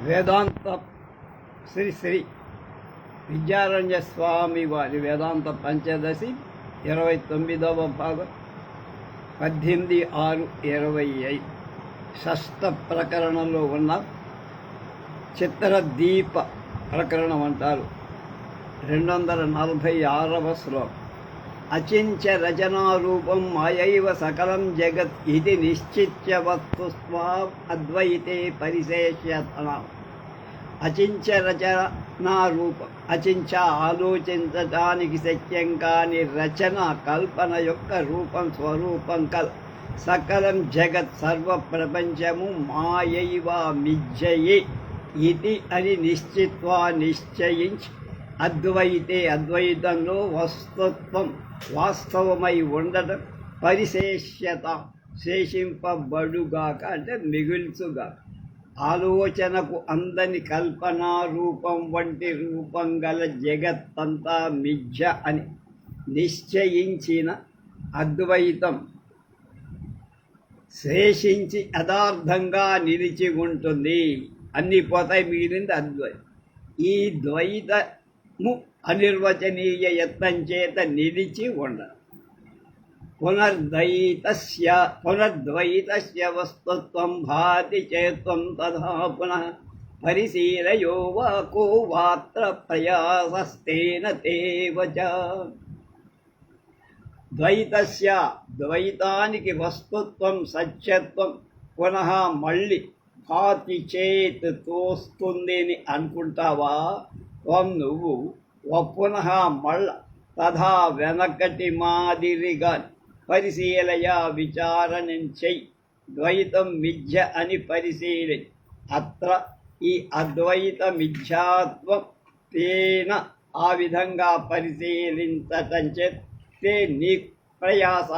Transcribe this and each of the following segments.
వేదాంత శ్రీ శ్రీ విద్యారణ్య స్వామి వారి వేదాంత పంచదశి ఇరవై తొమ్మిదవ భాగం పద్దెనిమిది ఆరు ఇరవై ఐదు. షష్ట ప్రకరణంలో ఉన్న చిత్రదీప ప్రకరణం అంటారు. రెండు వందల నలభై ఆరవ శ్లోకం. అచించ రచనారూపం మాయైవ సకలం జగత్ ఇది నిశ్చిత్య వస్తు అద్వైతే పరిశేష్యతన అచించ రచనారూపం అచించ ఆలోచించటానికి శక్యం కాని రచన కల్పన యొక్క రూపం స్వరూపం కల్. సకలం జగత్ సర్వ ప్రపంచము మాయైవ మిజ్జయే. ఇది అని నిశ్చిత్వా నిశ్చయించి అద్వైతే అద్వైతంలో వస్తుత్వం వాస్తవమై ఉండటం పరిశేష్యత శేషింపబడుగాక అంటే మిగుల్చుగా. ఆలోచనకు అందని కల్పనా రూపం వంటి రూపం గల జగత్తంతా మిథ్య అని నిశ్చయించిన అద్వైతం. శేషించి యథార్థంగా నిలిచి ఉంటుంది. అన్ని పోతాయి మిగిలింది అద్వైతం ఈ ద్వైత అనిర్వచనీయ యత్నం చేత నిలిచి ఉండ. పునర్ద్వైతస్య పునర్ద్వైతస్య వస్తుత్వం భాతి చేత్వం తథా పునః పరిశీలయో వాకో వాత్ర ప్రయాసస్తేన తేవ చ. ద్వైతస్య ద్వైతానికి వస్తుత్వం సత్యత్వం పునః మళ్ళీ భాతి చేత్ తోస్తుంది అని అనుకుంటావా? త్వం నువ్వు ఓ మళ్ళ తథా వెనకటి మాదిరిగా పరిశీలయ విచారణం చెయ్యి ద్వైతం మిథ్య అని పరిశీలి అత్ర ఈ అద్వైత మిథ్యాత్వం తేన ఆ విధంగా పరిశీలించటం చేస్తే నీ ప్రయాస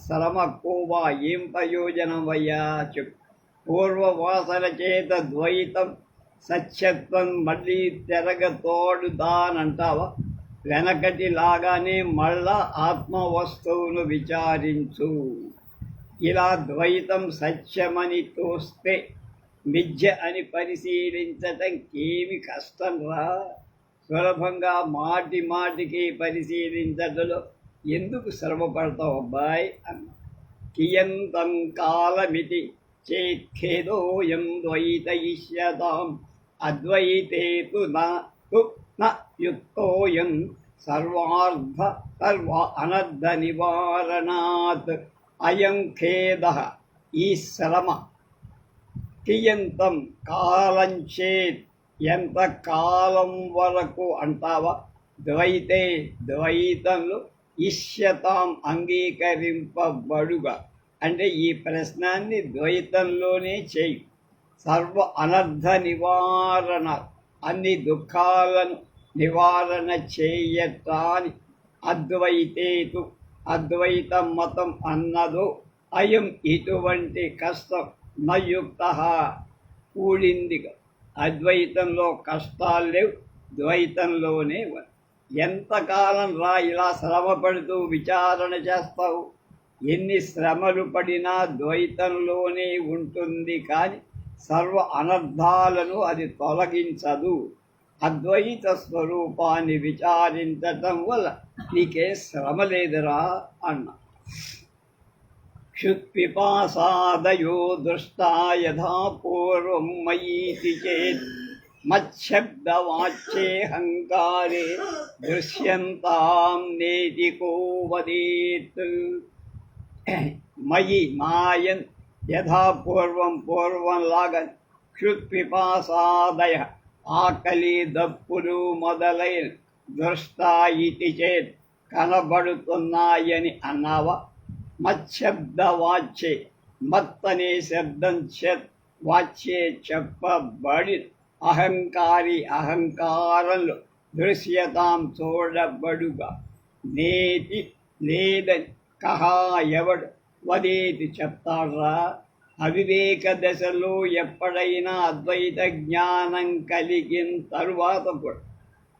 శ్రమ కోవా ఏం ప్రయోజనం అయ్యా చెప్పు. పూర్వవాసన చేత ద్వైతం సత్యత్వం మళ్ళీ తెరగతోడుదానంటావా? వెనకటి లాగానే మళ్ళా ఆత్మ వస్తువును విచారించు. ఇలా ద్వైతం సత్యమని తోస్తే మిథ్య అని పరిశీలించటం ఏమి కష్టం రా సులభంగా మాటి మాటికి పరిశీలించటంలో ఎందుకు శ్రమపడతావు అబ్బాయి? అన్న. కియంతం కాలమితి చేత్ఖేదోయం ద్వైతయిష్యతాం. అద్వైతే తు నా యుక్తోయం సర్వార్థ సర్వ అనర్థ నివారణాత్ అయం ఖేద ఈ శ్రమ కియంతం కాలం చేత్. ఎంత కాలం వరకు అంటావా? ద్వైతే ద్వైతంలో ఇష్యతాం అంగీకరింపబడుగా. అంటే ఈ ప్రశ్నాన్ని ద్వైతంలోనే చేయి. సర్వ అనర్థ నివారణ అన్ని దుఃఖాలను నివారణ చేయటాని అద్వైతేతు అద్వైత మతం అన్నదు అయం ఇటువంటి కష్టం నయుక్త. కూడింది అద్వైతంలో కష్టాలు లేవు ద్వైతంలోనే ఎంతకాలం రా ఇలా శ్రమ పడుతూ విచారణ చేస్తావు? ఎన్ని శ్రమలు పడినా ద్వైతంలోనే ఉంటుంది కానీ సర్వ అనర్థాలను అది తొలగించదు. అద్వైత స్వరూపాన్ని విచారించటం వల్ల నీకే శ్రమ లేదురా అన్న. క్షుత్పిపాసాదయో దృష్టా యథా పూర్వం మయీతి చేత్. మచ్చబ్దవాచ్యేహంకారే దృశ్యంతాం నేతి కో వదేత్ మయి మాయన్ యథా పూర్వం పూర్వంలాగా క్షుత్పిపాసాదయ ఆకలి దప్పులు మొదలైన దృష్టా ఇతి చేత్ కనబడుతున్నాయని అన్నావా మచ్చబ్ద వాచ్యే మత్తనే శబ్దం చేత్ వాచ్యే చెప్పబడి అహంకారి అహంకారంలో దృశ్యతాం చూడబడుగా నేతి లేదని కహా ఎవడు వదేతి చెప్తాడ్రా అవివేక దశలో ఎప్పుడైనా అద్వైత జ్ఞానం కలిగిన తరువాత కూడా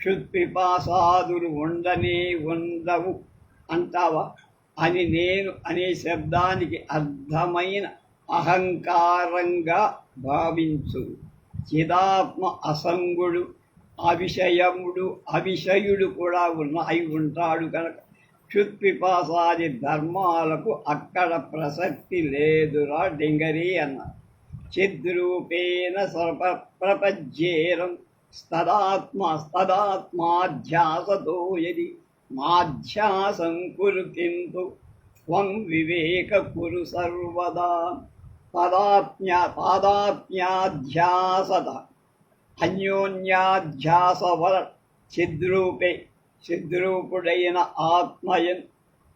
క్షుత్పిపాసాదులు ఉండనే ఉండవు అంటావా? అని నేను అనే శబ్దానికి అర్థమైన అహంకారంగా భావించు. చిదాత్మ అసంగుడు అవిషయముడు అవిషయుడు కూడా ఉన్న అయి ఉంటాడు కనుక క్షుత్పిపాసాది ధర్మాలకు అక్కడ ప్రసక్తి లేదురా డింగరి అన్న. చిద్రూపేణ సర్ప ప్రపజ్యేరం స్తదాత్మ స్తదాత్మాధ్యాసతో యది మాధ్యాసం కురు కింతు త్వం వివేక కురు సర్వదా తదాత్మ్య తాదాత్మ్యాధ్యాసత అన్యోన్యాధ్యాసవర చిద్రూపే సిద్రూపుడైన ఆత్మయన్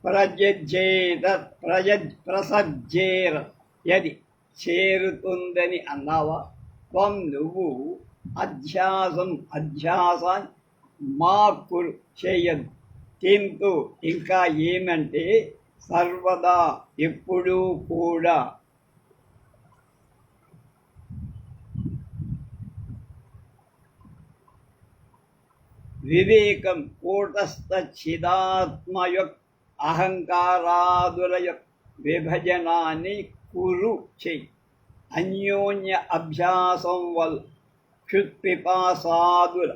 ప్రజజ్జేత ప్రజ ప్రసజ్జేర యది చేరుతుందని అన్నావా? త్వం నువ్వు అధ్యాసం అధ్యాసం మాకు చేయదు తింటూ ఇంకా ఏమంటే సర్వదా ఎప్పుడూ కూడా వివేకం కూటస్థ అహంకారాదుల విభజనాన్ని కురు చెయ్యి అన్యోన్య అభ్యాసం వల్ల క్షుత్పిపాసాదుల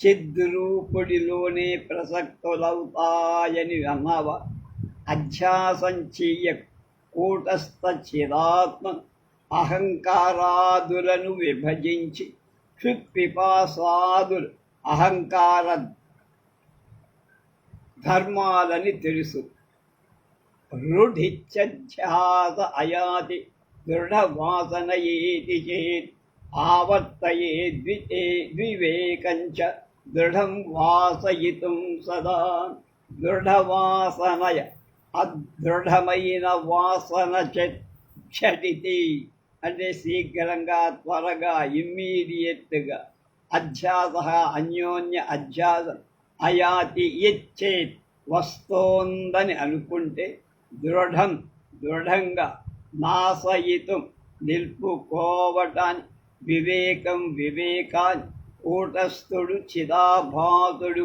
చిద్రూపుడిలోనే ప్రసక్తులవుతాయని అన్నావ. అధ్యాసం చెయ్య కూటస్థ చిదాత్మ అహంకారాదులను విభజించి క్షుత్పిపాసాదులు అహంకార ధర్మాలని తెలుసు. రూఢిత్యధ్యాస అయాతి దృఢవాసన ఏతి చేత్ ఆవర్తయే ద్వితే ద్వివేకంచ దృఢం వాసయితుం సదా. దృఢవాసనయ అదృఢమైన వాసన చటితి అంటే శీఘ్రంగా త్వరగా ఇమ్మీడియట్గా అధ్యాస అన్యోన్య అధ్యాసం అయాతి ఇచ్చేత్ వస్తోందని అనుకుంటే దృఢం దృఢంగా నాశయితం నిలుపుకోవటాన్ని వివేకం వివేకాన్ని కూటస్థుడు చిదాభాసుడు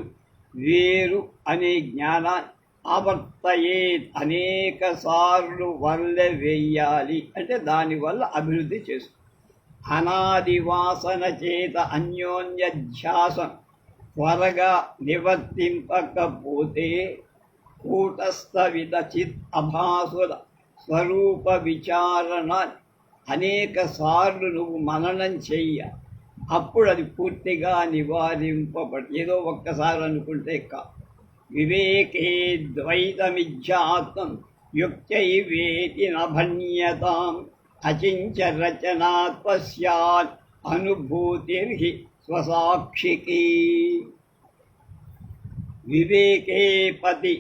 వేరు అనే జ్ఞానాన్ని ఆవర్తయే అనేక సార్లు వల్ల వేయాలి. అంటే దానివల్ల అభివృద్ధి చేస్తుంది. అనాదివాసన చేత అన్యోన్యధ్యాస త్వరగా నివర్తింపకపోతే కూటస్థ విదచిత్ అభాసుల స్వరూప విచారణ అనేక సార్లు నువ్వు మననం చెయ్య. అప్పుడు అది పూర్తిగా నివారింపబడి ఏదో ఒక్కసారి అనుకుంటే కా. వివేకే ద్వైతమిధ్యాత్మం యుక్తైవేతి నభన్యతాం. అచించరచనాత్మ స్యాత్ అనుభూతిర్హి స్వసాక్షికి. వివేకే పతి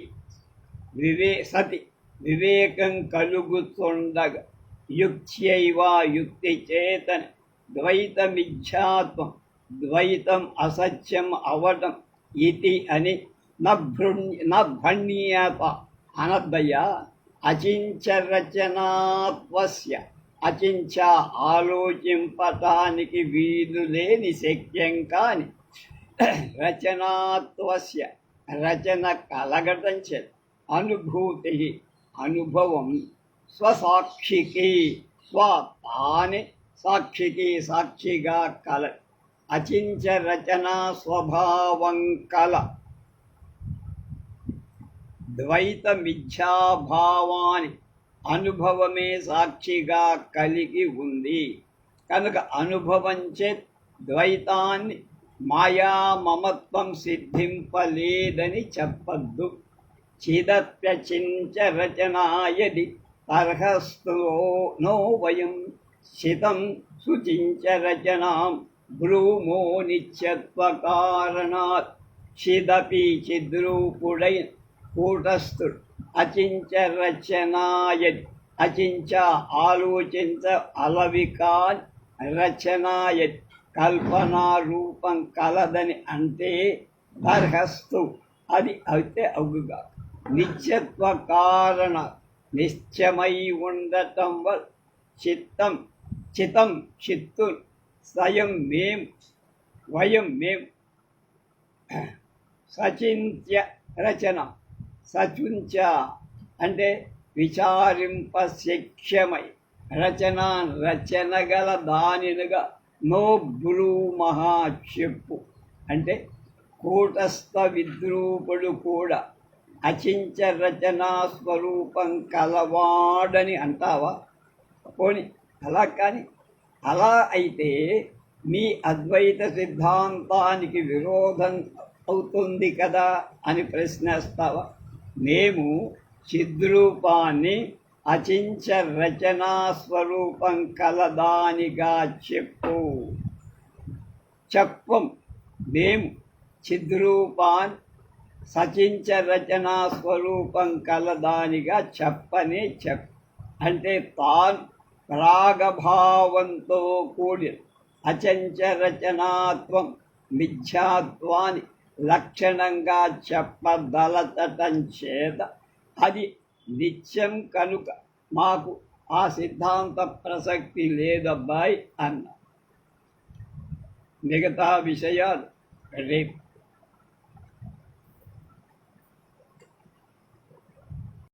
వివే సతి వివేకం కలుగుతుండగా యుక్త్యైవ యుక్తి చేతన ద్వైతమిథ్యాత్వం ద్వైతం అసత్యం అవటం ఇది అని నభృణ్య నభణ్యత అనద్దయ అచించరచనాత్వస్య అచించ ఆలోచింపటానికి వీలు లేని శక్యం కాని రచనాత్వస్య రచన కలగటం చేత అనుభూతి అనుభవం స్వసాక్షికి స్వ తానే సాక్షికి సాక్షిగా కల అచించ రచనా స్వభావం కల ద్వైత మిథ్యాభావాన్ని అనుభవమే సాక్షిగా కలిగి ఉంది. కనుక అనుభవంచే ద్వైతాన్ని మాయా మమత్వం సిద్ధింపలేదని చెప్పద్దు. చిదప్యచించ రచనాయది అర్హస్తో నో వయం శితం శుచించ రచనాం భ్రూమో నిత్యత్వకారణాత్ చిదపి చిద్రూపుడై కూటస్థుడు అచించ రచనాయ అచించ ఆలోచించ అలవికాన్ రచనాయ కల్పనా రూపం కలదని అంటే బర్హస్తు అది అయితే అవుగా. నిత్యత్వ కారణ నిశ్చయమై ఉండటం వల్ల చిత్తం చితం చిత్తు స్వయం మేం వయం మేం. సచింత్య రచన. సచుంచ అంటే విచారింప శక్ష్యమై రచన రచన గల దానినుగా నో బ్రూ మహా చెప్పు అంటే కూటస్థ విద్రూపుడు కూడా అచించ రచనా స్వరూపం కలవాడని అంటావా? పోని అలా కానీ అలా అయితే మీ అద్వైత సిద్ధాంతానికి విరోధం అవుతుంది కదా అని ప్రశ్నిస్తావా? మేము చిద్రూపాన్ని అచించ రచనా స్వరూపం కలదానిగా చెప్పు. చెప్పం. మేము చిద్రూపాన్ సచించ రచనా స్వరూపం కలదానిగా చెప్పనే చెప్. అంటే తాన్ రాగభావంతో కూడి అచంచ రచనాత్వం మిథ్యాత్వాన్ని లక్షణంగా చెప్పదలచటం చేత అది నిత్యం కనుక మాకు ఆ సిద్ధాంత ప్రసక్తి లేదబ్బాయి అన్న. మిగతా విషయాలు రేపు